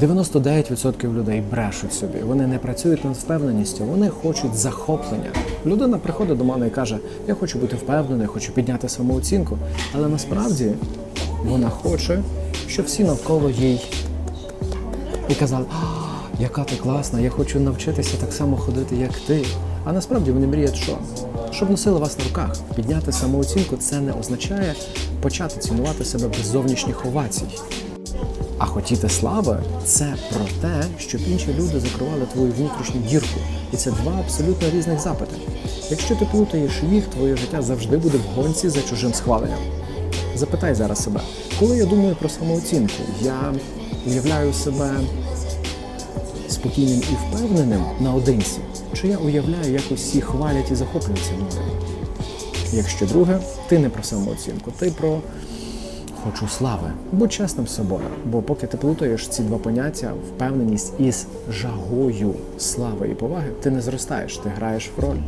99% людей брешуть собі. Вони не працюють над впевненістю, вони хочуть захоплення. Людина приходить до мене і каже: Я хочу бути впевненою, хочу підняти самооцінку. Але насправді вона хоче, щоб всі навколо їй і казали, «А, яка ти класна, я хочу навчитися так само ходити, як ти. А насправді вони мріють, що? Щоб носили вас на руках. Підняти самооцінку це не означає почати цінувати себе без зовнішніх овацій. А хотіти слави це про те, щоб інші люди закривали твою внутрішню дірку. І це два абсолютно різних запити. Якщо ти плутаєш їх, твоє життя завжди буде в гонці за чужим схваленням. Запитай зараз себе, коли я думаю про самооцінку, я уявляю себе спокійним і впевненим наодинці, чи я уявляю, як усі хвалять і захоплюються мною? Якщо друге, ти не про самооцінку, ти про хочу слави. Будь чесним з собою, бо поки ти плутаєш ці два поняття, впевненість із жагою слави і поваги, ти не зростаєш, ти граєш в роль.